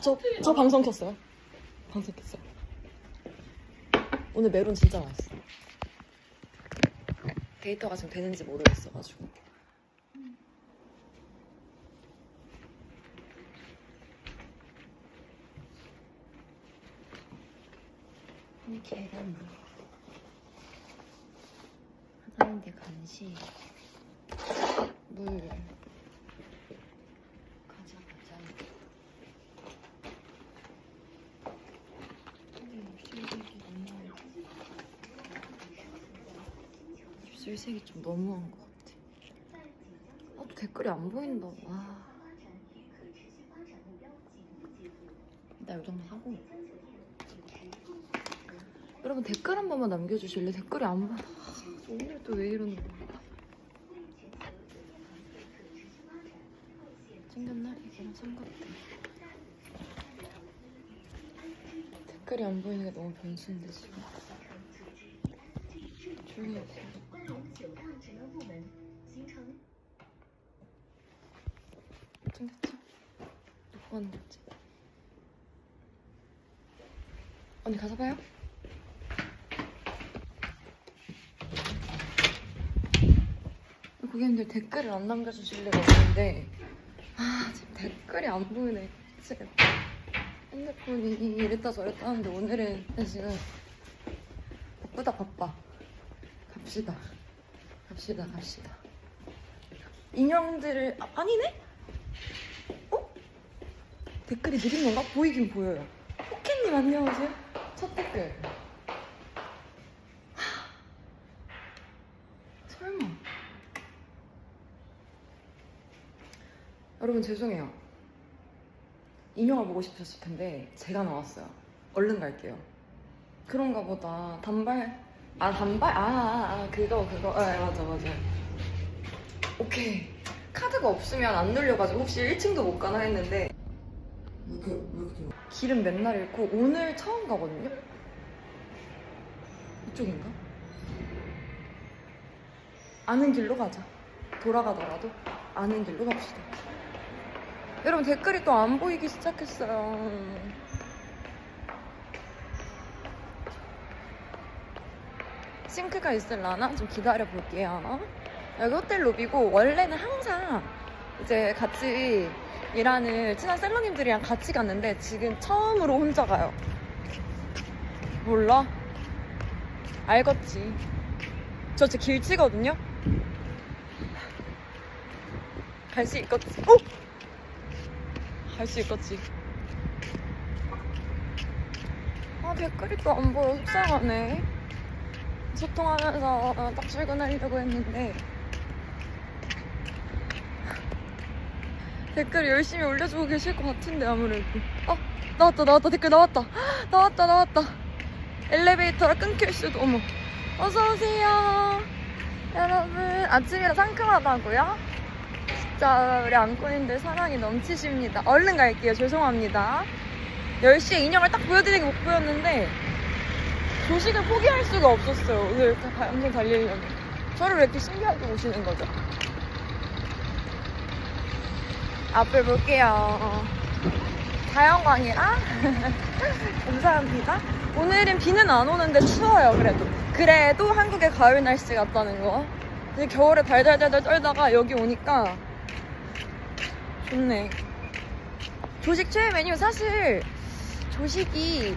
저, 저 방송 켰어요. 방송 켰어요. 오늘 메론 진짜 맛있어. 데이터가 지금 되는지 모르겠어가지고. 계란 하나인데 간식 물 가자 가자 입술색이 너무 입술색이 좀 너무한 것 같아. 아, 댓글이 안 보인다. 와. 일단 이 정도 하고. 여러분 댓글 한 번만 남겨주실래? 댓글이 안 보여. 아, 오늘 또 왜 이러는 거야? 챙겼나? 이거랑 삼각대. 댓글이 안 보이는 게 너무 변수인데 지금. 생선? 챙겼지? 놓고 하는 거지? 언니 가서 봐요. 고객님들 댓글을 안 남겨주실 리가 없는데 아 지금 댓글이 안 보이네 미치겠다 핸드폰이 이랬다 저랬다 하는데 오늘은 사실은 바쁘다 바빠 갑시다 갑시다 갑시다 인형들을 아, 아니네? 어? 댓글이 느린 건가? 보이긴 보여요. 포켓님 안녕하세요. 첫 댓글. 하, 설마. 여러분 죄송해요. 인형을 보고 싶으셨을 텐데 제가 나왔어요. 얼른 갈게요. 그런가 보다. 단발. 아 단발? 아, 아, 아 그거 그거. 아 맞아 맞아. 오케이. 카드가 없으면 안 눌려가지고 혹시 1층도 못 가나 했는데 길은 맨날 잃고 오늘 처음 가거든요? 이쪽인가? 아는 길로 가자. 돌아가더라도 아는 길로 갑시다. 여러분 댓글이 또 안 보이기 시작했어요. 싱크가 있을라나? 좀 기다려 볼게요. 여기 호텔 로비고 원래는 항상 이제 같이 일하는 친한 셀러님들이랑 같이 갔는데 지금 처음으로 혼자 가요. 몰라? 알겠지. 저 진짜 길치거든요? 갈 수 있겠지. 어? 갈수 있겠지. 아, 댓글이 또 안 보여. 속상하네. 소통하면서 딱 출근하려고 했는데 댓글 열심히 올려주고 계실 것 같은데 아무래도. 아 나왔다 나왔다 댓글 나왔다. 나왔다 나왔다. 엘리베이터가 끊길 수도 어머. 어서 오세요. 여러분 아침이라 상큼하다고요? 진짜 우리 안고인들 사랑이 넘치십니다. 얼른 갈게요. 죄송합니다. 10시에 인형을 딱 보여드리는 게 목표였는데 조식을 포기할 수가 없었어요. 오늘 방송 달리려면. 저를 왜 이렇게 신기하게 보시는 거죠? 앞을 볼게요. 자연광이라 감사합니다. 오늘은 비는 안 오는데 추워요. 그래도 그래도 한국의 가을 날씨 같다는 거. 이제 겨울에 달달달달 떨다가 여기 오니까 좋네. 조식 최애 메뉴 사실 조식이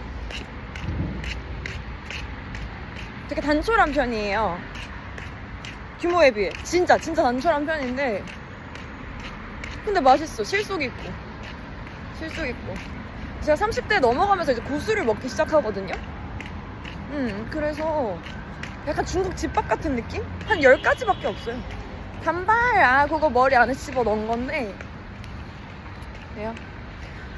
되게 단촐한 편이에요. 규모에 비해 진짜 진짜 단촐한 편인데 근데 맛있어. 실속 있고. 실속 있고. 제가 30대 넘어가면서 이제 고수를 먹기 시작하거든요. 음, 그래서 약간 중국 집밥 같은 느낌? 한 10가지밖에 없어요. 단발, 아, 그거 머리 안에 집어 넣은 건데. 그래요?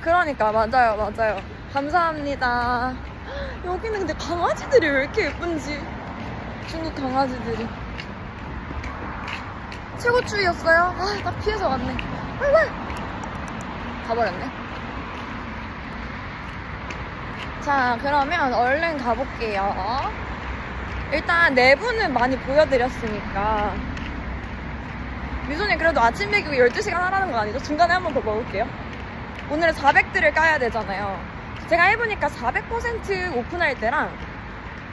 그러니까, 맞아요, 맞아요. 감사합니다. 여기는 근데 강아지들이 왜 이렇게 예쁜지. 중국 강아지들이. 최고 추위였어요? 아, 나 피해서 왔네. 가버렸네. 자, 그러면 얼른 가볼게요. 일단 내부는 많이 보여드렸으니까. 미소님 그래도 아침 먹이고 12시간 하라는 거 아니죠? 중간에 한 번 더 먹을게요. 오늘은 400들을 까야 되잖아요. 제가 해보니까 400% 오픈할 때랑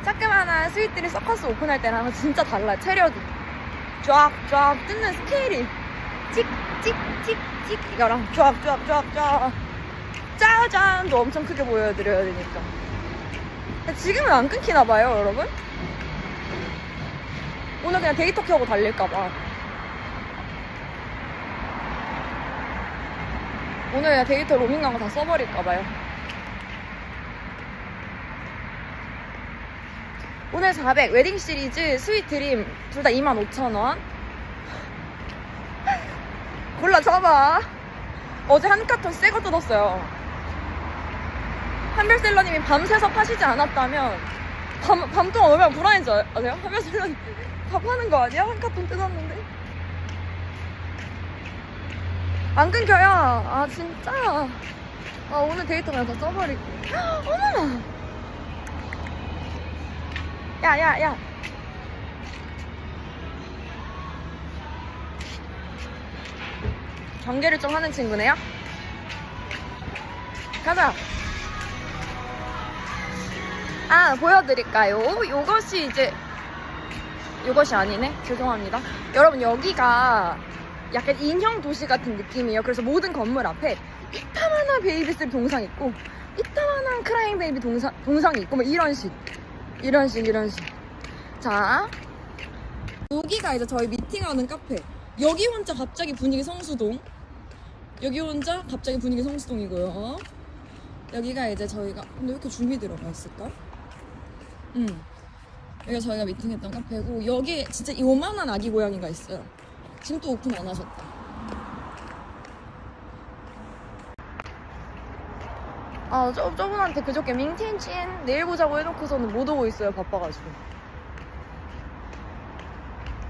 자그마한 스윗들이 서커스 오픈할 때랑 진짜 달라요. 체력이. 쫙쫙 뜯는 스케일이 찍 찍찍찍 이거랑 쫙쫙쫙쫙 짜잔도 엄청 크게 보여드려야 되니까. 지금은 안 끊기나 봐요, 여러분. 오늘 그냥 데이터 켜고 달릴까 봐. 오늘 그냥 데이터 로밍 간거다 써버릴까 봐요. 오늘 400 웨딩 시리즈 스윗 드림 둘 다 25,000원. 골라 잡아. 어제 한 카톤 새거 뜯었어요. 한별셀러님이 밤새서 파시지 않았다면 밤, 밤 동안 얼마나 불안했지 아- 아세요? 한별셀러님 다 파는 거 아니야? 한 카톤 뜯었는데. 안 끊겨요. 아 진짜. 아 오늘 데이터 그냥 다 써버릴게. 어머나. 야, 야, 야. 경계를 좀 하는 친구네요. 가자. 아, 보여드릴까요? 요것이 이제, 요것이 아니네. 죄송합니다. 여러분, 여기가 약간 인형 도시 같은 느낌이에요. 그래서 모든 건물 앞에 이따만한 베이비스 동상 있고, 이따만한 크라잉 베이비 동상, 동상이 있고, 뭐 이런 식. 이런 식, 이런 식. 자. 여기가 이제 저희 미팅하는 카페. 여기 혼자 갑자기 분위기 성수동. 여기 혼자 갑자기 분위기 성수동이고요. 여기가 이제 저희가 근데 왜 이렇게 줌이 들어가 있을까? 음. 여기가 저희가 미팅했던 카페고 여기 진짜 요만한 아기 고양이가 있어요. 지금 또 오픈 안 하셨다. 아, 저, 저분한테 그저께 민틴찐 내일 보자고 해놓고서는 못 오고 있어요. 바빠가지고.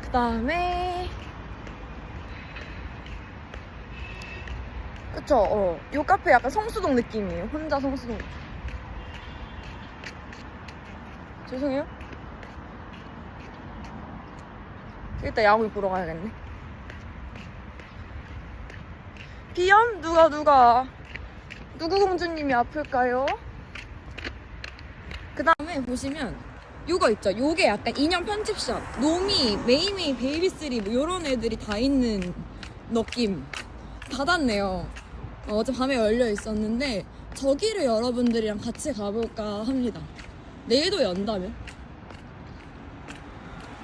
그 다음에 그쵸, 어. 요 카페 약간 성수동 느낌이에요. 혼자 성수동. 죄송해요. 일단 야구 보러 가야겠네. 비염? 누가, 누가? 누구 공주님이 아플까요? 그 다음에 보시면 요거 있죠. 요게 약간 인형 편집샵. 노미, 메이메이, 베이비쓰리 뭐 요런 애들이 다 있는 느낌. 닫았네요. 어, 어제 밤에 열려 있었는데 저기를 여러분들이랑 같이 가볼까 합니다. 내일도 연다면?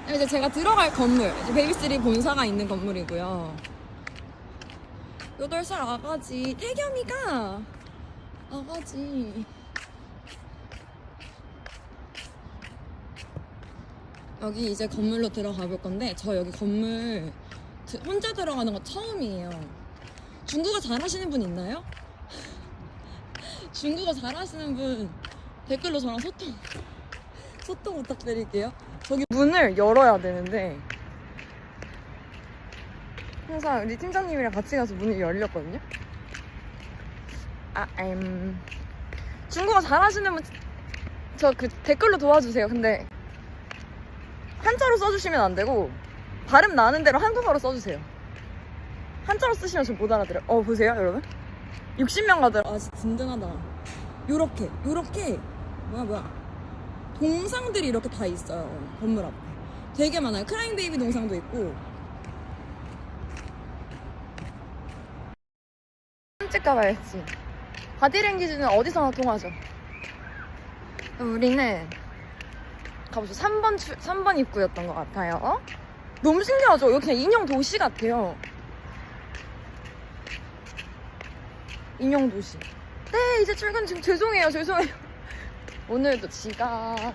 이제 제가 들어갈 건물, 이제 베이비쓰리 본사가 있는 건물이고요. 8살 아가지, 태겸이가 아가지. 여기 이제 건물로 들어가 볼 건데 저 여기 건물 드- 혼자 들어가는 거 처음이에요. 중국어 잘하시는 분 있나요? 중국어 잘하시는 분 댓글로 저랑 소통 소통 부탁드릴게요. 저기 문을 열어야 되는데 항상 우리 팀장님이랑 같이 가서 문이 열렸거든요. 아, 음. 중국어 잘하시는 분 저 그 댓글로 도와주세요. 근데 한자로 써주시면 안 되고 발음 나는 대로 한국어로 써주세요. 한자로 쓰시면 저못 알아들어요. 어 보세요 여러분. 60명 가더라. 아 진짜 든든하다. 요렇게 요렇게 뭐야 뭐야 동상들이 이렇게 다 있어요 건물 앞에. 되게 많아요. 크라잉 베이비 동상도 있고. 깜찍 가봐야지. 바디랭귀지는 어디서나 통하죠. 우리는 가보죠. 3번, 출, 3번 입구였던 것 같아요. 너무 신기하죠? 여기 그냥 인형 도시 같아요. 인형 도시. 네, 이제 출근 지금 죄송해요, 죄송해요. 오늘도 지각.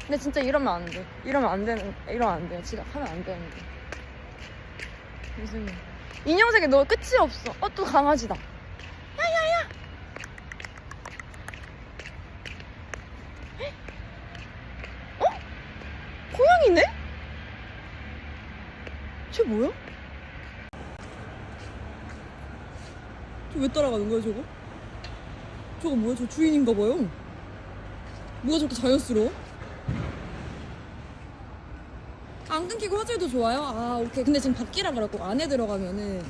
근데 진짜 이러면 안 돼. 이러면 안 되는, 이러면 안 돼요. 지각하면 안 되는데. 죄송해요. 인형 색이 너 끝이 없어. 어, 또 강아지다. 야야야! 어? 고양이네? 쟤 뭐야? 왜 따라가는 거야 저거? 저거 뭐야? 저 주인인가 봐요. 뭐가 저렇게 자연스러워? 안 끊기고 화질도 좋아요? 아 오케이 근데 지금 밖이라 그랬고 안에 들어가면은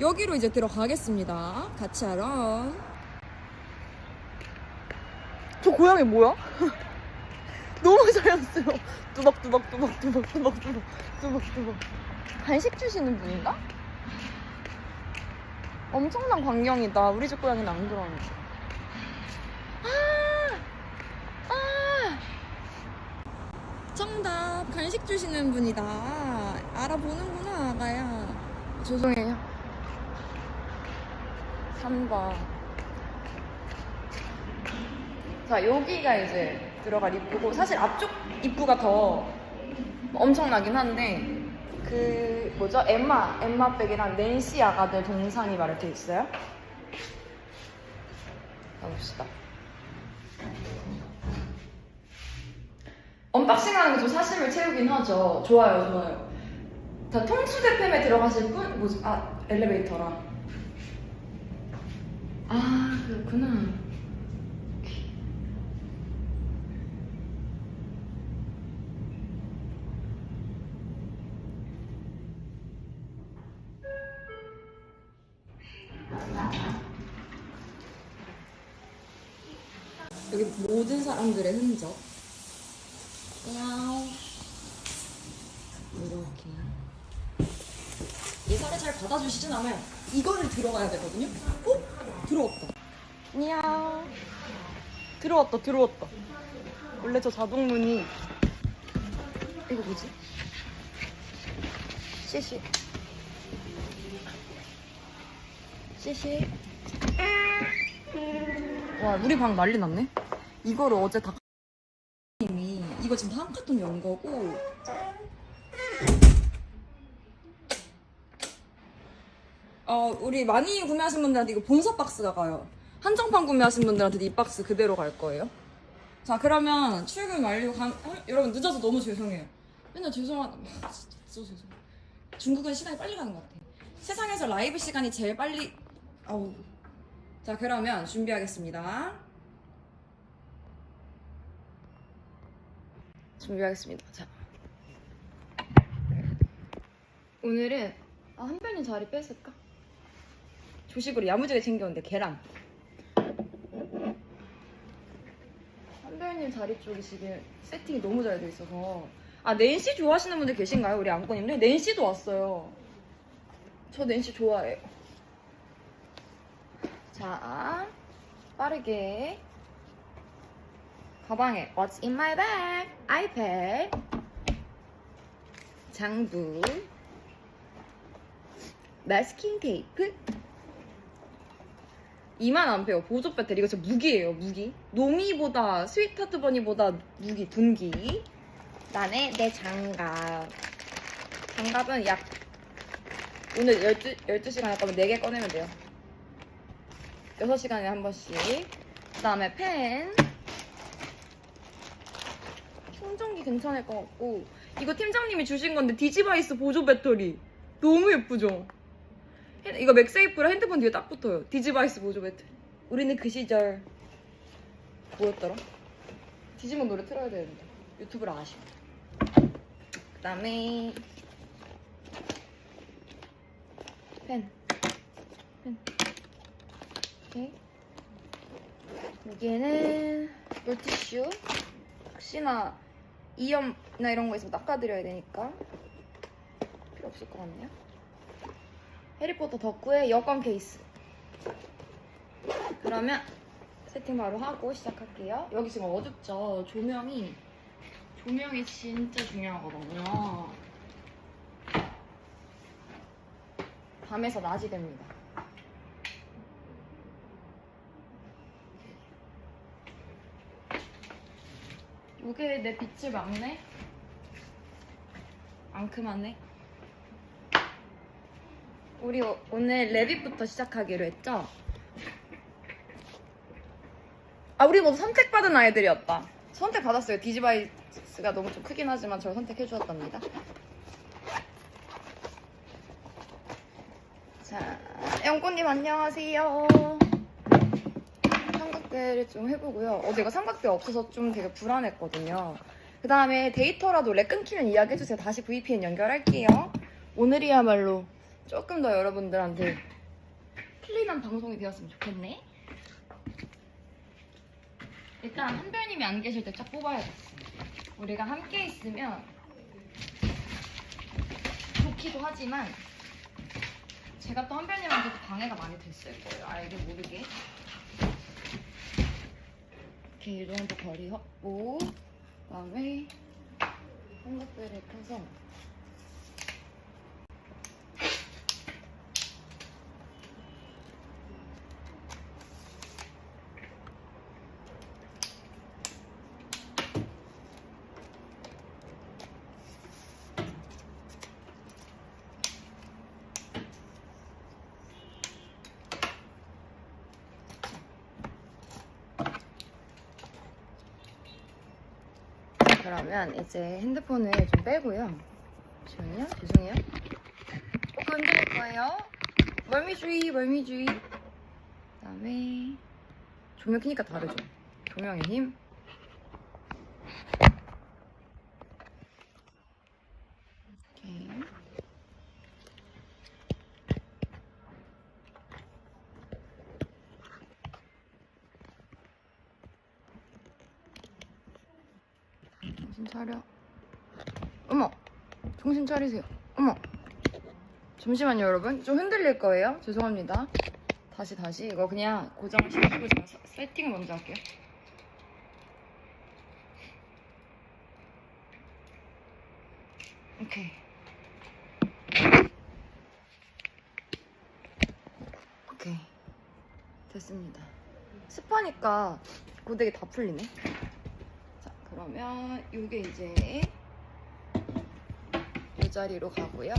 여기로 이제 들어가겠습니다. 같이 하러. 저 고양이 뭐야? 너무 자연스러워. 뚜벅뚜벅 뚜벅 뚜벅 뚜벅 뚜벅 뚜벅 뚜벅. 간식 주시는 분인가? 엄청난 광경이다. 우리 집 고양이는 안 그러는데. 아! 아! 정답. 간식 주시는 분이다. 알아보는구나, 아가야. 죄송해요. 3번. 자, 여기가 이제 들어갈 입구고, 사실 앞쪽 입구가 더 엄청나긴 한데, 그, 뭐죠? 엠마, 엠마 백이랑 낸시 아가들 동상이 막 이렇게 있어요. 가봅시다. 언박싱 하는 게 좀 사심을 채우긴 하죠. 좋아요, 좋아요. 자, 통수대팸에 들어가실 분? 뭐지? 아, 엘리베이터라. 아, 그렇구나. 모든 사람들의 흔적. 야옹. 이렇게. 예산을 잘 받아주시진 않아요. 이거를 들어가야 되거든요. 어? 들어왔다. 안녕. 들어왔다, 들어왔다. 원래 저 자동문이 이거 뭐지? 시시. 시시. 와, 우리 방 난리 났네. 이거를 어제 다 님이 이거 지금 다한 카톤 연 거고 어, 우리 많이 구매하신 분들한테 이거 본사 박스가 가요. 한정판 구매하신 분들한테 이 박스 그대로 갈 거예요. 자, 그러면 출근 완료 감, 어, 여러분 늦어서 너무 죄송해요. 맨날 죄송하다. 아, 진짜, 죄송해요. 중국은 시간이 빨리 가는 것 같아. 세상에서 라이브 시간이 제일 빨리, 아우. 자, 그러면 준비하겠습니다. 준비하겠습니다. 자. 오늘은 아, 한편이 자리 뺐을까? 조식으로 야무지게 챙겨온대 계란. 한별님 자리 쪽이 지금 세팅이 너무 잘 돼 있어서 아 낸시 좋아하시는 분들 계신가요? 우리 안고님들 낸시도 왔어요. 저 낸시 좋아해요. 자 빠르게 가방에 What's in my bag? 아이패드. 장부. 마스킹 테이프. 2만 암페어 보조 배터리. 이거 진짜 무기예요 무기. 노미보다 스위트하트 버니보다 무기 둔기. 그다음에 내 장갑. 장갑은 약 오늘 12, 12시간 할 거면 4개 꺼내면 돼요. 6시간에 한 번씩. 그 다음에 펜 충전기 괜찮을 것 같고. 이거 팀장님이 주신 건데 디지바이스 보조 배터리. 너무 예쁘죠? 핸- 이거 맥세이프랑 핸드폰 뒤에 딱 붙어요. 디지바이스 보조 배터리. 우리는 그 시절 뭐였더라? 디지몬 노래 틀어야 되는데. 유튜브를 아쉬워 그 다음에 펜. 펜. 오케이. 여기에는 물티슈. 혹시나 이염이나 이런 거 있으면 닦아드려야 되니까 필요 없을 것 같네요. 해리포터 덕후의 여권 케이스. 그러면 세팅 바로 하고 시작할게요. 여기 지금 어둡죠? 조명이 조명이 진짜 중요하거든요. 밤에서 낮이 됩니다. 이게 내 빛을 막네? 앙큼하네? 우리 오- 오늘 레빗부터 시작하기로 했죠? 아, 우리 모두 선택받은 아이들이었다. 선택받았어요. 디지바이스가 너무 좀 크긴 하지만 저를 선택해 주었답니다. 자, 영꽃님 안녕하세요. 삼각대를 좀 해보고요. 어, 내가 삼각대 없어서 좀 되게 불안했거든요. 그 다음에 데이터라도 렉 끊기면 이야기 해주세요. 다시 VPN 연결할게요. 오늘이야말로 조금 더 여러분들한테 클린한 방송이 되었으면 좋겠네. 일단 한별님이 안 계실 때 쫙 뽑아야겠어. 우리가 함께 있으면 좋기도 하지만 제가 또 한별님한테도 방해가 많이 됐을 거예요. 알게 모르게. 이렇게 이 정도 거리 확보. 그다음에 핸드백을 펴서 그러면 이제 핸드폰을 좀 빼고요. 잠시만요. 죄송해요. 꼭 건드릴 거예요. 멀미주의, 멀미주의. 그 다음에 조명 켜니까 다르죠. 조명의 힘. 이렇게. 정신 차려. 어머, 정신 차리세요. 어머. 잠시만요, 여러분. 좀 흔들릴 거예요. 죄송합니다. 다시, 다시. 이거 그냥 고정시키고 제가 서- 세팅을 먼저 할게요. 오케이. 오케이. 됐습니다. 습하니까 고데기 다 풀리네. 자, 그러면 이게 이제 이 자리로 가고요.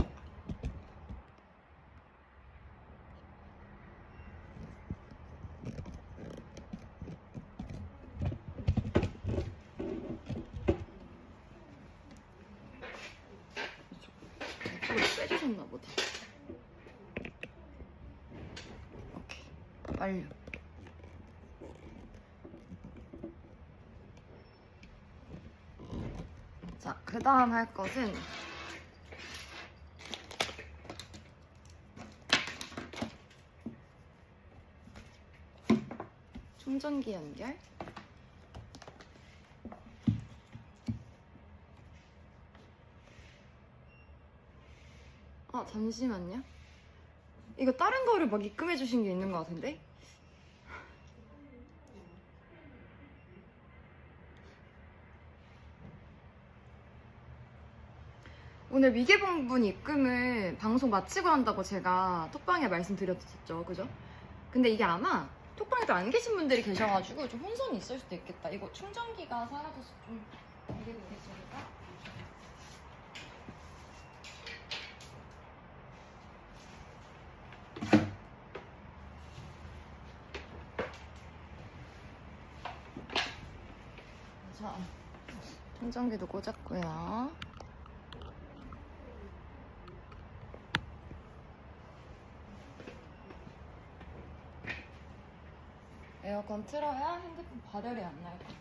이쪽으로 빼주셨나 보다. 오케이. 완료. 자, 그 다음 할 것은 충전기 연결. 아, 잠시만요. 이거 다른 거를 막 입금해 주신 게 있는 것 같은데? 오늘 미개봉분 입금을 방송 마치고 한다고 제가 톡방에 말씀드렸었죠. 그죠? 근데 이게 아마 톡방에도 안 계신 분들이 계셔가지고 좀 혼선이 있을 수도 있겠다. 이거 충전기가 사라져서 좀 이게 되겠습니까? 자, 충전기도 꽂았고요. 에어컨 틀어야 핸드폰 발열이 안날 거고.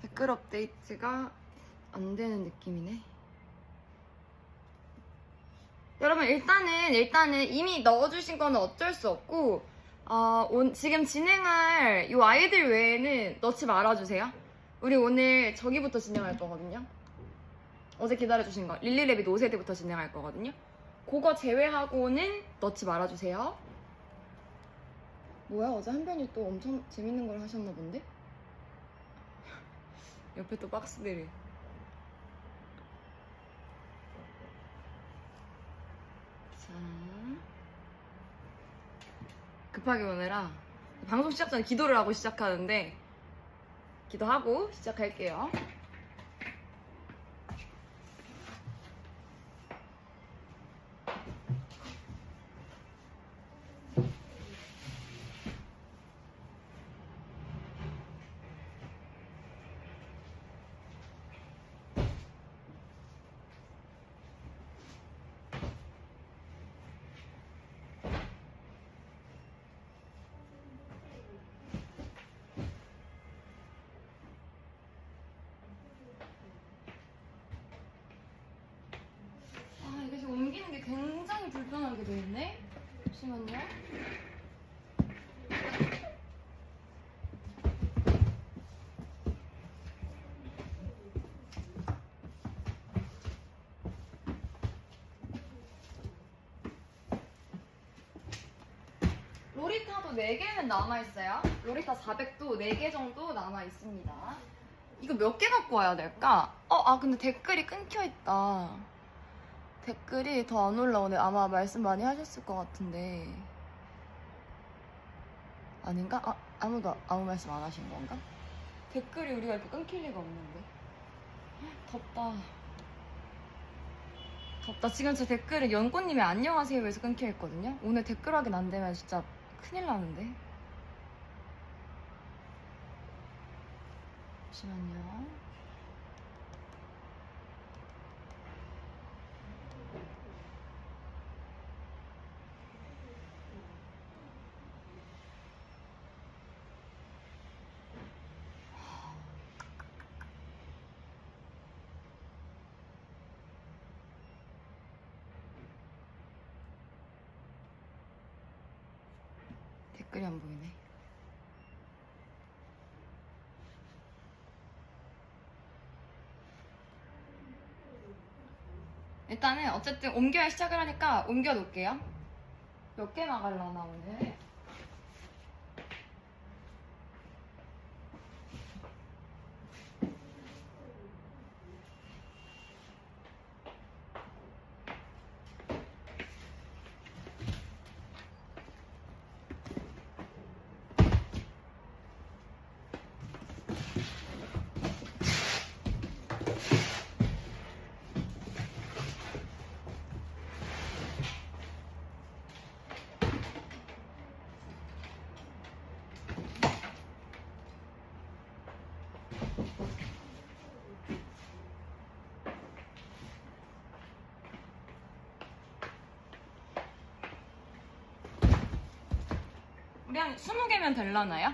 댓글 업데이트가 안 되는 느낌이네. 여러분 일단은 일단은 이미 넣어주신 거는 어쩔 수 없고 어, 온- 지금 진행할 이 아이들 외에는 넣지 말아주세요. 우리 오늘 저기부터 진행할 거거든요. 어제 기다려주신 거 릴리랩이 5세대부터 진행할 거거든요. 그거 제외하고는 넣지 말아주세요. 뭐야 어제 한변이 또 엄청 재밌는 걸 하셨나 본데? 옆에 또 박스들이 자 급하게 오느라 방송 시작 전에 기도를 하고 시작하는데 기도하고 시작할게요 돼 있네. 잠시만요. 로리타도 4개는 남아있어요. 로리타 400도 4개 정도 남아있습니다. 이거 몇 개 갖고 와야 될까? 어, 아, 근데 댓글이 끊겨있다. 댓글이 더 안 올라오네. 아마 말씀 많이 하셨을 것 같은데. 아닌가? 아, 아무도 아무 말씀 안 하신 건가? 댓글이 우리가 이렇게 끊길 리가 없는데. 덥다. 덥다. 지금 제 댓글은 연꽃님이 안녕하세요에서 끊겨 있거든요. 오늘 댓글 확인 안 되면 진짜 큰일 나는데. 잠시만요. 댓글이 안 보이네. 일단은 어쨌든 옮겨야 시작을 하니까 옮겨 놓을게요. 몇개 나갈라나 오늘? 한 20개면 될라나요?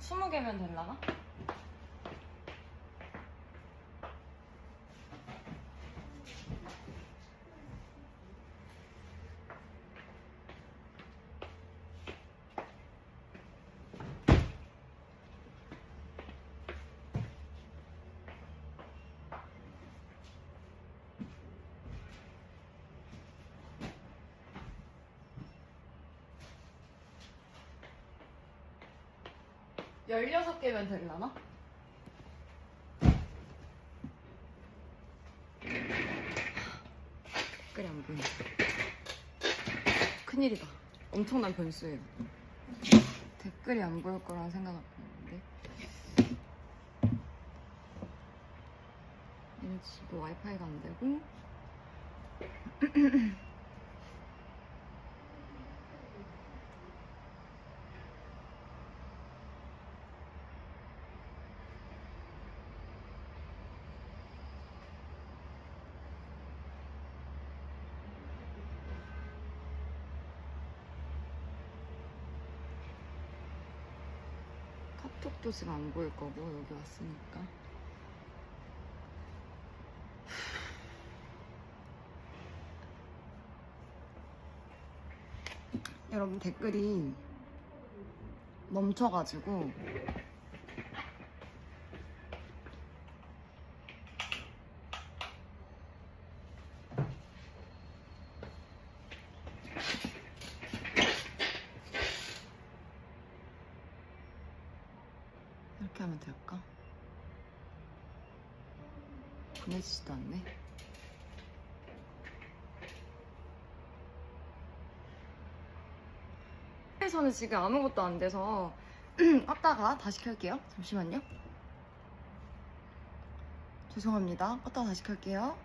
20개면 될라나? 열여섯 개면 되려나? 댓글이 안 보이네. 큰일이다. 엄청난 변수예요. 댓글이 안 보일 안 했는데. 얘네 집도 와이파이가 안 되고. 카톡도 지금 안 보일 거고 여기 왔으니까. 여러분 댓글이 멈춰가지고 이렇게 하면 될까? 보내지지도 않네. 에서는 지금 아무것도 안 돼서 껐다가 다시 켤게요. 잠시만요. 죄송합니다. 껐다가 다시 켤게요.